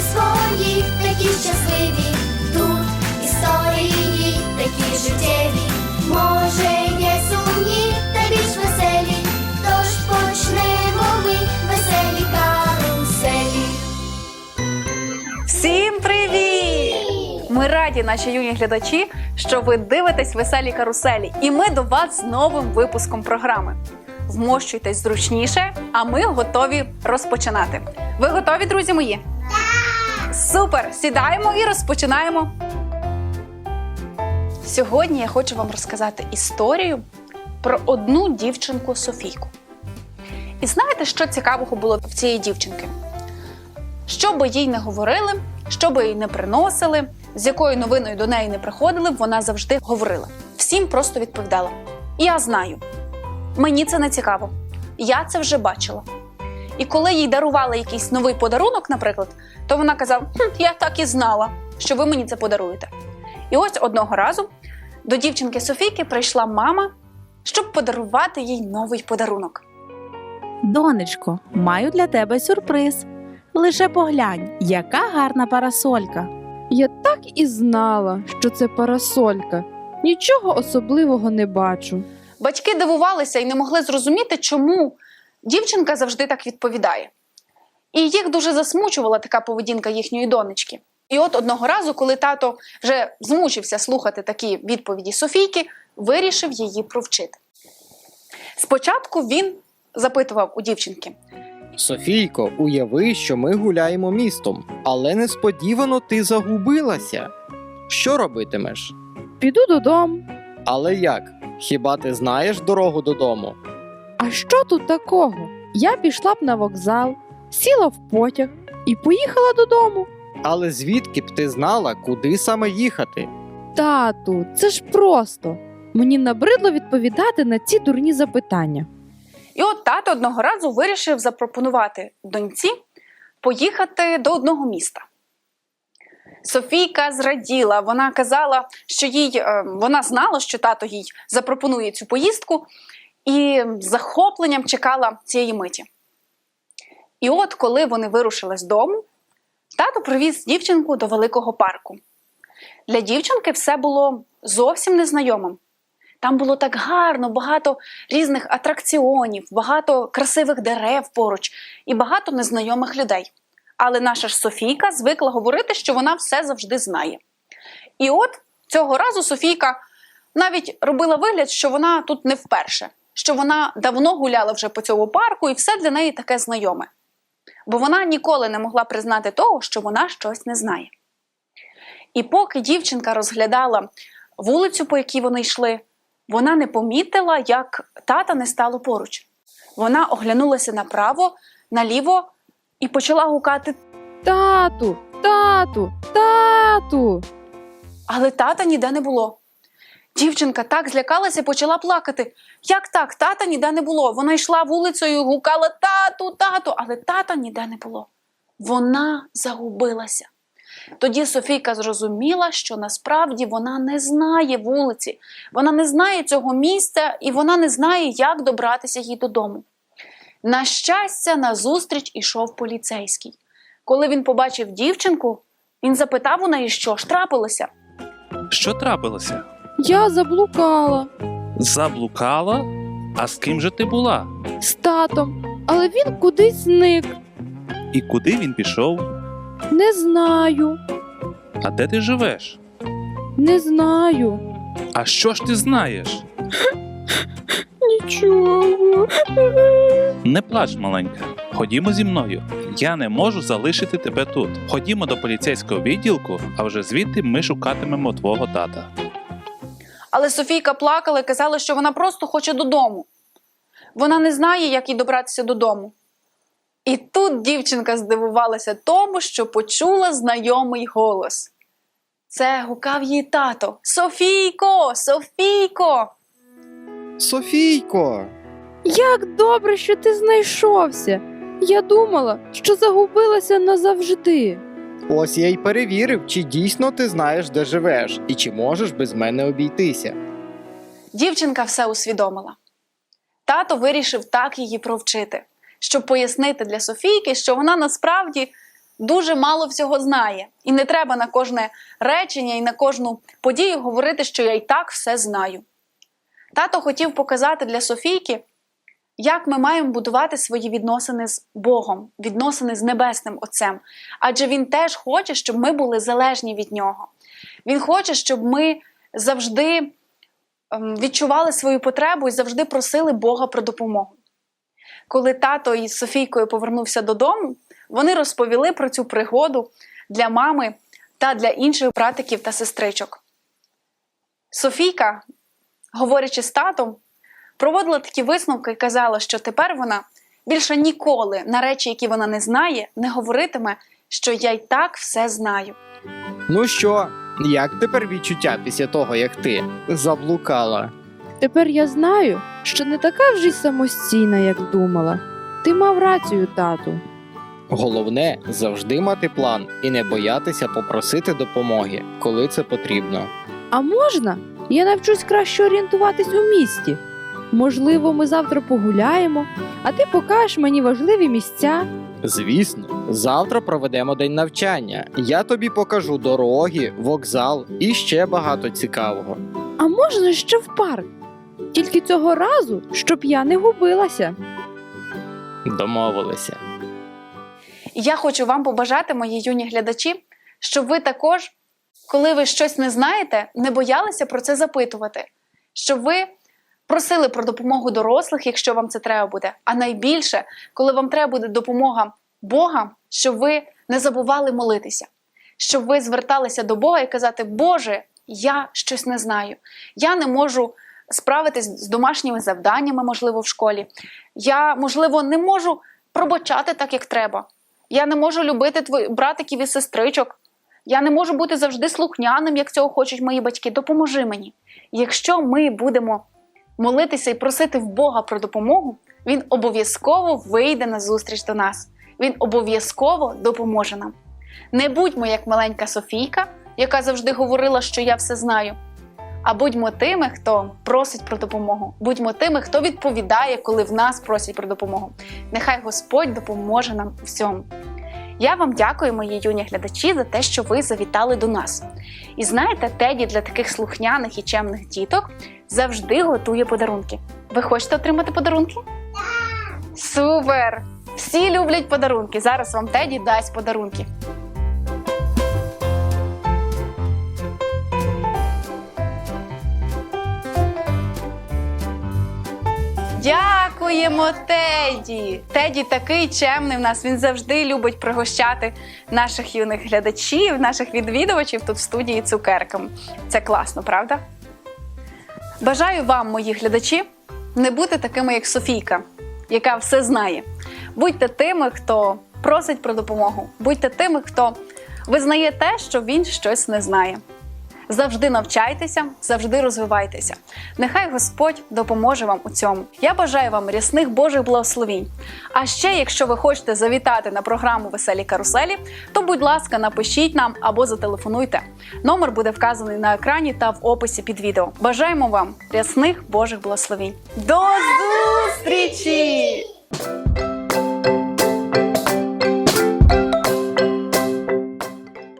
свої, такі щасливі. Тут історії такі життєві. Може, є сумні та більш веселі. Тож почнемо ми веселі каруселі. Всім привіт! Ми раді, наші юні глядачі, що ви дивитесь веселі каруселі, і ми до вас з новим випуском програми. Вмощуйтесь зручніше, а ми готові розпочинати. Ви готові, друзі мої? Супер! Сідаємо і розпочинаємо. Сьогодні я хочу вам розказати історію про одну дівчинку Софійку. І знаєте, що цікавого було в цієї дівчинки? Що би їй не говорили, що би їй не приносили, з якою новиною до неї не приходили, вона завжди говорила. Всім просто відповідала: Я знаю, мені це не цікаво, я це вже бачила. І коли їй дарували якийсь новий подарунок, наприклад, то вона казала: хм, Я так і знала, що ви мені це подаруєте. І ось одного разу до дівчинки Софійки прийшла мама, щоб подарувати їй новий подарунок. Донечко, маю для тебе сюрприз. Лише поглянь, яка гарна парасолька. Я так і знала, що це парасолька. Нічого особливого не бачу. Батьки дивувалися і не могли зрозуміти, чому дівчинка завжди так відповідає. І їх дуже засмучувала така поведінка їхньої донечки. І от одного разу, коли тато вже змучився слухати такі відповіді Софійки, вирішив її провчити. Спочатку він запитував у дівчинки: Софійко, уяви, що ми гуляємо містом, але несподівано ти загубилася. Що робитимеш? Піду додому. Але як? Хіба ти знаєш дорогу додому? А що тут такого? Я пішла б на вокзал, сіла в потяг і поїхала додому. Але звідки б ти знала, куди саме їхати? Тату, це ж просто. Мені набридло відповідати на ці дурні запитання. І от тато одного разу вирішив запропонувати доньці поїхати до одного міста. Софійка зраділа, вона казала, що їй е, вона знала, що тато їй запропонує цю поїздку, і з захопленням чекала цієї миті. І от, коли вони вирушили з дому, тато привіз дівчинку до великого парку. Для дівчинки все було зовсім незнайомим. Там було так гарно, багато різних атракціонів, багато красивих дерев поруч і багато незнайомих людей. Але наша ж Софійка звикла говорити, що вона все завжди знає. І от цього разу Софійка навіть робила вигляд, що вона тут не вперше, що вона давно гуляла вже по цьому парку, і все для неї таке знайоме. Бо вона ніколи не могла признати того, що вона щось не знає. І поки дівчинка розглядала вулицю, по якій вони йшли, вона не помітила, як тата не стало поруч. Вона оглянулася направо, наліво і почала гукати, Тату, тату, тату. але тата ніде не було. Дівчинка так злякалася і почала плакати. Як так? Тата ніде не було. Вона йшла вулицею і гукала тату, тату, але тата ніде не було. Вона загубилася. Тоді Софійка зрозуміла, що насправді вона не знає вулиці, вона не знає цього місця і вона не знає, як добратися їй додому. На щастя, назустріч ішов поліцейський. Коли він побачив дівчинку, він запитав у неї, що ж трапилося. Що трапилося? Я заблукала Заблукала? А з ким же ти була? з татом, але він кудись зник. І куди він пішов? Не знаю, А де ти живеш? не знаю. А що ж ти знаєш? Нічого. Не плач, маленька. Ходімо зі мною. Я не можу залишити тебе тут. Ходімо до поліцейського відділку, а вже звідти ми шукатимемо твого тата. Але Софійка плакала і казала, що вона просто хоче додому. Вона не знає, як їй добратися додому. І тут дівчинка здивувалася тому, що почула знайомий голос. Це гукав її тато. Софійко, Софійко! Софійко! Як добре, що ти знайшовся. Я думала, що загубилася назавжди. Ось я й перевірив, чи дійсно ти знаєш, де живеш, і чи можеш без мене обійтися. Дівчинка все усвідомила. Тато вирішив так її провчити, щоб пояснити для Софійки, що вона насправді дуже мало всього знає, і не треба на кожне речення і на кожну подію говорити, що я і так все знаю. Тато хотів показати для Софійки, як ми маємо будувати свої відносини з Богом, відносини з Небесним Отцем. Адже він теж хоче, щоб ми були залежні від нього. Він хоче, щоб ми завжди ем, відчували свою потребу і завжди просили Бога про допомогу. Коли тато із Софійкою повернувся додому, вони розповіли про цю пригоду для мами та для інших братиків та сестричок. Софійка, говорячи з татом, проводила такі висновки і казала, що тепер вона більше ніколи на речі, які вона не знає, не говоритиме, що я й так все знаю. Ну що, як тепер відчуття після того, як ти заблукала? Тепер я знаю, що не така вже й самостійна, як думала. Ти мав рацію, тату. Головне завжди мати план і не боятися попросити допомоги, коли це потрібно. А можна? Я навчусь краще орієнтуватись у місті. Можливо, ми завтра погуляємо, а ти покажеш мені важливі місця. Звісно, завтра проведемо день навчання. Я тобі покажу дороги, вокзал і ще багато цікавого. А можна ще в парк. Тільки цього разу, щоб я не губилася. Домовилися. Я хочу вам побажати, мої юні глядачі, щоб ви також, коли ви щось не знаєте, не боялися про це запитувати, щоб ви просили про допомогу дорослих, якщо вам це треба буде. А найбільше, коли вам треба буде допомога Бога, щоб ви не забували молитися, щоб ви зверталися до Бога і казати, Боже, я щось не знаю, я не можу справитись з домашніми завданнями, можливо, в школі. Я, можливо, не можу пробачати так, як треба. Я не можу любити твоїх братиків і сестричок. Я не можу бути завжди слухняним, як цього хочуть мої батьки. Допоможи мені. Якщо ми будемо молитися і просити в Бога про допомогу, Він обов'язково вийде на зустріч до нас. Він обов'язково допоможе нам. Не будьмо як маленька Софійка, яка завжди говорила, що я все знаю. А будьмо тими, хто просить про допомогу. Будьмо тими, хто відповідає, коли в нас просять про допомогу. Нехай Господь допоможе нам у всьому. Я вам дякую, мої юні глядачі, за те, що ви завітали до нас. І знаєте, Теді для таких слухняних і чемних діток завжди готує подарунки. Ви хочете отримати подарунки? Супер! Всі люблять подарунки. Зараз вам Теді дасть подарунки. Дякуємо, Теді! Теді такий чемний в нас. Він завжди любить пригощати наших юних глядачів, наших відвідувачів тут в студії цукерками. Це класно, правда? Бажаю вам, мої глядачі, не бути такими, як Софійка, яка все знає. Будьте тими, хто просить про допомогу. Будьте тими, хто визнає те, що він щось не знає. Завжди навчайтеся, завжди розвивайтеся. Нехай Господь допоможе вам у цьому. Я бажаю вам рясних Божих благословінь. А ще, якщо ви хочете завітати на програму Веселі каруселі, то будь ласка, напишіть нам або зателефонуйте. Номер буде вказаний на екрані та в описі під відео. Бажаємо вам рясних Божих благословінь. До зустрічі!